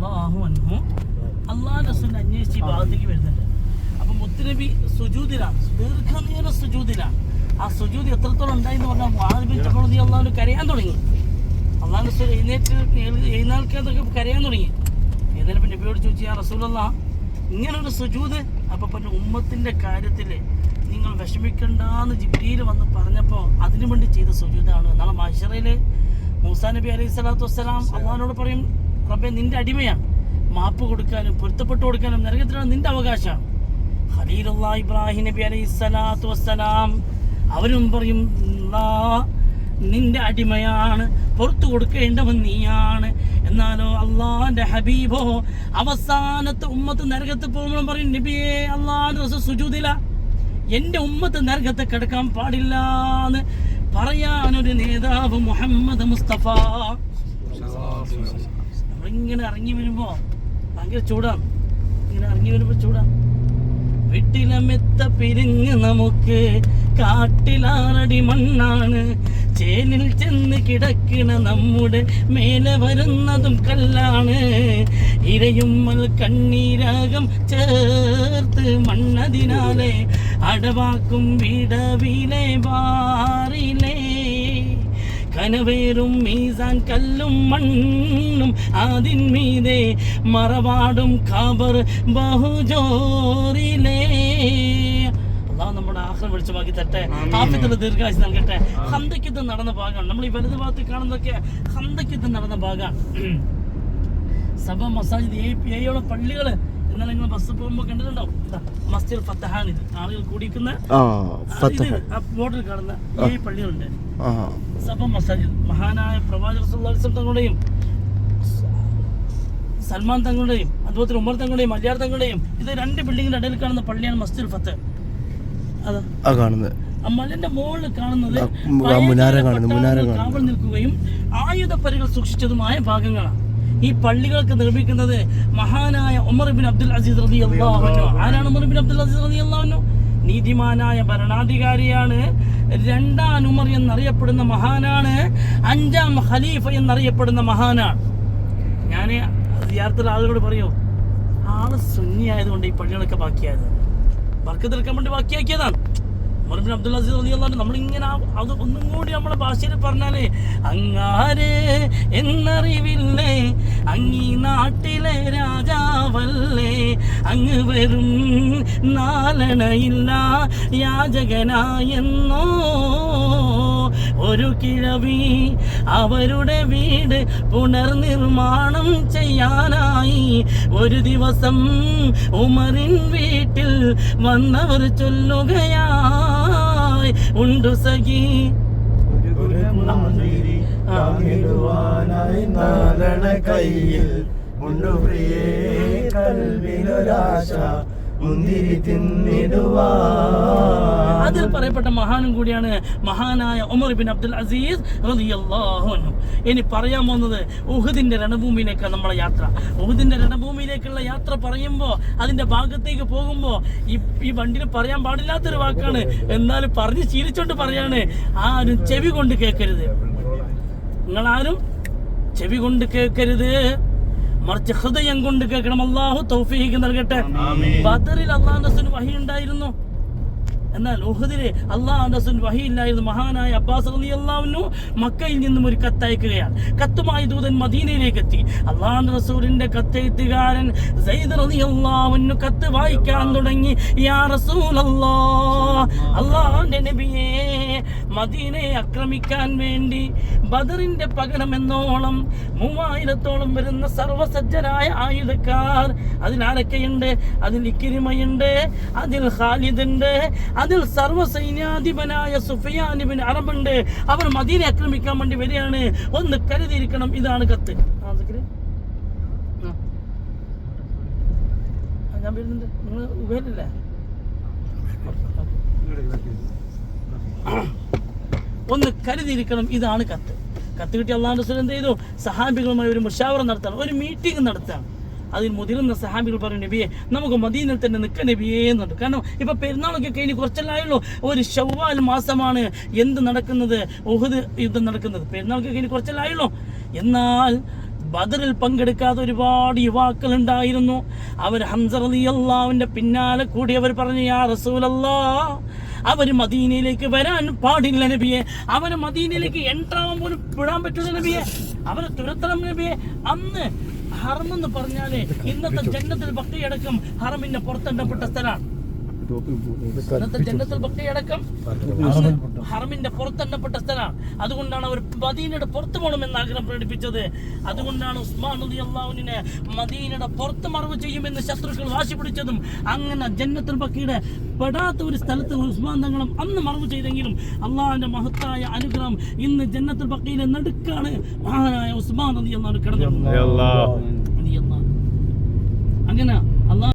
അള്ളാഹു അൻഹു അള്ളാഹ് റസൂലിനെ അന്വേഷിച്ച് ഈ ഭാഗത്തേക്ക് വരുന്നുണ്ട്. അപ്പൊ മുത്തുനബി സുജൂദിലാണ് ദീർഘനേര സുജൂദിലാണ് ആ സുജൂദ് എത്രത്തോളം ഉണ്ടായി എന്ന് പറഞ്ഞാൽ വാദിബിൻ ചക്രവർത്തി അള്ളാഹു കരയാൻ തുടങ്ങി. അള്ളാഹ് റസൂൽ എഴുന്നേറ്റ് എഴുന്നേൽക്കാതൊക്കെ കരയാൻ തുടങ്ങി. എഴുന്നേൽപ്പം നബിയോട് ചോദിച്ചു ആ റസൂലല്ല ഇങ്ങനൊരു സുജൂദ് അപ്പൊ പിന്നെ ഉമ്മത്തിന്റെ കാര്യത്തിൽ നിങ്ങൾ വിഷമിക്കണ്ടെന്ന് ജിബ്രിയിൽ വന്ന് പറഞ്ഞപ്പോൾ അതിനു വേണ്ടി ചെയ്ത സുജൂദാണ് നാളെ മഹഷറയിൽ മൂസാ നബി അലൈഹി സ്വലാത്തു വസ്സലാം അള്ളഹാനോട് പറയും റബ്ബെ നിന്റെ അടിമയാണ്. മാപ്പ് കൊടുക്കാനും പൊരുത്തപ്പെട്ടു കൊടുക്കാനും നരകത്തിലാണ് നിന്റെ അവകാശമാണ് ഖലീലുള്ള ഇബ്രാഹിം നബി അലൈഹി സ്വലാത്തു വസ്സലാം അവരും പറയും "അല്ലാ, നിന്റെ അടിമയാണ് പുറത്തു കൊടുക്കേണ്ടവൻ നീയാണ്. എന്നാലോ അള്ളാന്റെ ഹബീബോ അവസാനത്തെ ഉമ്മത്ത് നരകത്ത് പോകുമ്പോഴും പറയും നബിയെ അള്ളാന്റെ എന്റെ ഉമ്മത്ത് നരകത്തെ കിടക്കാൻ പാടില്ല എന്ന് പറയാനൊരു നേതാവ് മുഹമ്മദ് മുസ്തഫ. നമ്മളിങ്ങനെ ഇറങ്ങി വരുമ്പോ ഭയങ്കര ചൂടാണ് ഇങ്ങനെ ഇറങ്ങി വരുമ്പോ ചൂടാണ് വീട്ടിലമെത്ത പിരിഞ്ഞ് നമുക്ക് കാട്ടിലാറടി മണ്ണാണ്. ചേലിൽ ചെന്ന് കിടക്കണ നമ്മുടെ മേലെ വരുന്നതും കല്ലാണ്. ഇരയുമ്മൽ കണ്ണീരാകം ചേർത്ത് മണ്ണതിനാലെ അടവാക്കും വിടവിലെ ബാറിലേ കനവേറും മീസാൻ കല്ലും മണ്ണും അതിന്മീതെ മറവാടും ഖബർ ബഹുജോറിലേ. അള്ളാഹ് നമ്മുടെ ആഹ്ലം വെളിച്ചമാക്കി തട്ടെ ആഫിത്തിന്റെ ദീർഘായുസ് നൽകട്ടെ. ഹന്തയ്ക്കത്ത് നടന്ന ഭാഗമാണ്. നമ്മൾ ഈ വലതു ഭാഗത്ത് കാണുന്നതൊക്കെ ഹന്തയ്ക്കത്ത് നടന്ന ഭാഗമാണ്. സഭ മസാജിദ് ഏ ഏയോളം പള്ളികൾ എന്നാൽ നിങ്ങൾ ബസ് പോകുമ്പോൾ കണ്ടിട്ടുണ്ടാവും. മസ്ജിദ് ഫത്തഹാൻ ഇത്. ആളുകൾ കൂടിയിരിക്കുന്ന ബോർഡിൽ കാണുന്ന ഈ പള്ളികളുണ്ട്. സഭ മസാജിദ് മഹാനായ പ്രവാചക സല്ലല്ലാഹു അലൈഹി തങ്ങളുടെയും സൽമാൻ തങ്ങളുടെയും അതുപോലെ തന്നെ ഉമർ തങ്ങളുടെയും അലിയാർ തങ്ങളുടെയും ഇത് രണ്ട് ബിൽഡിങ്ങിന്റെ ഇടയിൽ കാണുന്ന പള്ളിയാണ് മസ്ജിദ് ഫത്ത് അതാ കാണുന്നത്. മലന്റെ മുകളിൽ കാണുന്നത്. കാവൽ നിൽക്കുകയും ആയുധപ്പരികൾ സൂക്ഷിച്ചതുമായ ഭാഗങ്ങളാണ്. ഈ പള്ളികൾക്ക് നിർമ്മിക്കുന്നത് മഹാനായ ഉമർബിൻ അബ്ദുൽ അസീസ് റതി അള്ളാഹുനു ആരാണ് ഉമർബിൻ അബ്ദുൽ അസീസ് റതി അള്ളാഹുനു നീതിമാനായ ഭരണാധികാരിയാണ്. രണ്ടാം ഉമർ എന്നറിയപ്പെടുന്ന മഹാനാണ്. അഞ്ചാം ഖലീഫ എന്നറിയപ്പെടുന്ന മഹാനാണ്. ഞാൻ യാത്ര ആളുകളോട് പറയൂ ആൾ സുന്നിയായതുകൊണ്ട് ഈ പള്ളികളൊക്കെ ബാക്കിയായത്. ബർക്കത്ത് എടുക്കാൻ വേണ്ടി ബാക്കിയാക്കിയതാണ്. ഉമർബിൻ അബ്ദുൽ അസീസ് റതി നമ്മൾ ഇങ്ങനെ അത് ഒന്നും കൂടി നമ്മളെ ഭാഷയിൽ പറഞ്ഞാലേ അങ്ങാരെ എന്നറിവില്ലേ? അങ്ങീ നാട്ടിലെ രാജാവല്ലേ? അങ്ങ് വെറും നാലണയില്ല യാചകനായെന്നോ? ഒരു കിഴവി അവരുടെ വീട് പുനർനിർമ്മാണം ചെയ്യാനായി ഒരു ദിവസം ഉമറിൻ വീട്ടിൽ വന്നവർ ചൊല്ലുകയായി ഉണ്ടു സഖി. താങ്ങിടുവാനായി നാരണ കയ്യിൽ. മുന്തിരി തിന്നിടുവാ. അതിൽ പറയപ്പെട്ട മഹാനും കൂടിയാണ് മഹാനായ ഉമർ ബിൻ അബ്ദുൽ അസീസ് ഇനി പറയാൻ പോകുന്നത് ഉഹുദിന്റെ രണഭൂമിയിലേക്കാണ് നമ്മളെ യാത്ര. ഉഹുദിന്റെ രണഭൂമിയിലേക്കുള്ള യാത്ര പറയുമ്പോൾ അതിന്റെ ഭാഗത്തേക്ക് പോകുമ്പോൾ ഈ വണ്ടിയിൽ പറയാൻ പാടില്ലാത്തൊരു വാക്കാണ്. എന്നാലും പറഞ്ഞ് ശീലിച്ചോണ്ട് പറയാണ് ആരും ചെവി കൊണ്ട് കേൾക്കരുത് നിങ്ങളാരും ചെവി കൊണ്ട് കേൾക്കരുത്. മറിച്ച് ഹൃദയം കൊണ്ട് കേൾക്കണം. അള്ളാഹു തൗഫീഖ് നൽകട്ടെ. ബദറിൽ അള്ളാഹു വഹി ഉണ്ടായിരുന്നു. എന്നാൽ ഉഹദിലെ അള്ളാഹ് റസൂൽ വഹി ഇല്ലായിരുന്നു മഹാനായ അബ്ബാസ് റളിയല്ലാഹു മക്കയിൽ നിന്നും ഒരു കത്തയക്കുകയാണ്. കത്തുമായി ദൂതൻ മദീനയിലേക്ക് എത്തി. അള്ളാഹ് റസൂലിന്റെ കത്തെഴുത്തുകാരൻ റളിയല്ലാഹു കത്ത് വായിക്കാൻ തുടങ്ങി. യാ റസൂലല്ലാഹ് അള്ളാഹുന്റെ നബിയെ മദീനയെ ആക്രമിക്കാൻ വേണ്ടി ബദറിന്റെ പകരം എന്നോളം മൂവായിരത്തോളം വരുന്ന സർവസജ്ജരായ ആയുധക്കാർ അതിൽ ആരൊക്കെയുണ്ട്? അതിൽ ഇക്കിരിമയുണ്ട് അതിൽ ഖാലിദ് ഉണ്ട് അതിൽ സർവസൈന്യാധിപനായ സുഫിയാനിബിൻ അറബുണ്ട് അവർ മദീനെ ആക്രമിക്കാൻ വേണ്ടി വരികയാണ്. ഒന്ന് കരുതിയിരിക്കണം ഇതാണ് കത്ത്. ഞാൻ വരുന്നുണ്ട്. നിങ്ങൾ ഉപയോഗിക്കില്ലേ ഒന്ന് കരുതിയിരിക്കണം ഇതാണ് കത്ത്. കത്ത് കിട്ടിയ അള്ളാഹു എന്ത് ചെയ്തു? സഹാബികളുമായി ഒരു മുഷാവറ നടത്താൻ ഒരു മീറ്റിംഗ് നടത്താണ് അതിൽ മുതിരുന്ന സഹാബികൾ പറഞ്ഞു നബിയെ നമുക്ക് മദീനിൽ തന്നെ നിൽക്ക നബിയേ എന്നുണ്ട്. കാരണം ഇപ്പൊ പെരുന്നാളൊക്കെ കഴിഞ്ഞ് കുറച്ചല്ലായുള്ളൂ ഒരു ഷവ്വാൽ മാസമാണ് എന്ത് നടക്കുന്നത്? ഉഹുദ് യുദ്ധം നടക്കുന്നത്. പെരുന്നാളൊക്കെ കഴിഞ്ഞ് കുറച്ചല്ലായുള്ളൂ എന്നാൽ ബദറിൽ പങ്കെടുക്കാത്ത ഒരുപാട് യുവാക്കൾ ഉണ്ടായിരുന്നു. അവർ ഹംസർ അലി അള്ളാവിന്റെ പിന്നാലെ കൂടി അവർ പറഞ്ഞു യാ റസൂലല്ലാ അവർ മദീനയിലേക്ക് വരാൻ പാടില്ല നബിയെ. അവർ മദീനയിലേക്ക് എൻട്രാവാൻ പോലും വിടാൻ പറ്റില്ല നബിയെ. അവരെ തുരത്തണം നബിയെ. അന്ന് ഹറം എന്ന് പറഞ്ഞാൽ ഇന്നത്തെ ജന്നത്തിൽ ഭക്തിയടക്കം ഹറമിന്റെ പുറത്തെണ്ണപ്പെട്ട സ്ഥലമാണ്. ജന്നത്തിൽ ഭക്തിയടക്കം ഹറമിന്റെ പുറത്തെണ്ണപ്പെട്ട സ്ഥലമാണ്. അതുകൊണ്ടാണ് അവർ മദീനയുടെ പുറത്ത് പോകണമെന്ന് ആഗ്രഹം പ്രകടിപ്പിച്ചത്. അതുകൊണ്ടാണ് ഉസ്മാൻ നദി അള്ളാഹുവിനെ മദീനയുടെ പുറത്ത് മറവ് ചെയ്യുമെന്ന് ശത്രുക്കൾ വാശി പിടിച്ചതും അങ്ങനെ ജന്നത്തുൽ ബക്കയുടെ പെടാത്ത ഒരു സ്ഥലത്ത് ഉസ്മാൻ തങ്ങളും അന്ന് മറവ് ചെയ്തെങ്കിലും അള്ളാഹിന്റെ മഹത്തായ അനുഗ്രഹം ഇന്ന് ജന്നത്തുൽ ബക്കയിലെ നടുക്കാണ് മഹാനായ ഉസ്മാൻ നദി അള്ളാഹു. കിടന്നു റളിയല്ലാഹു. അങ്ങനെ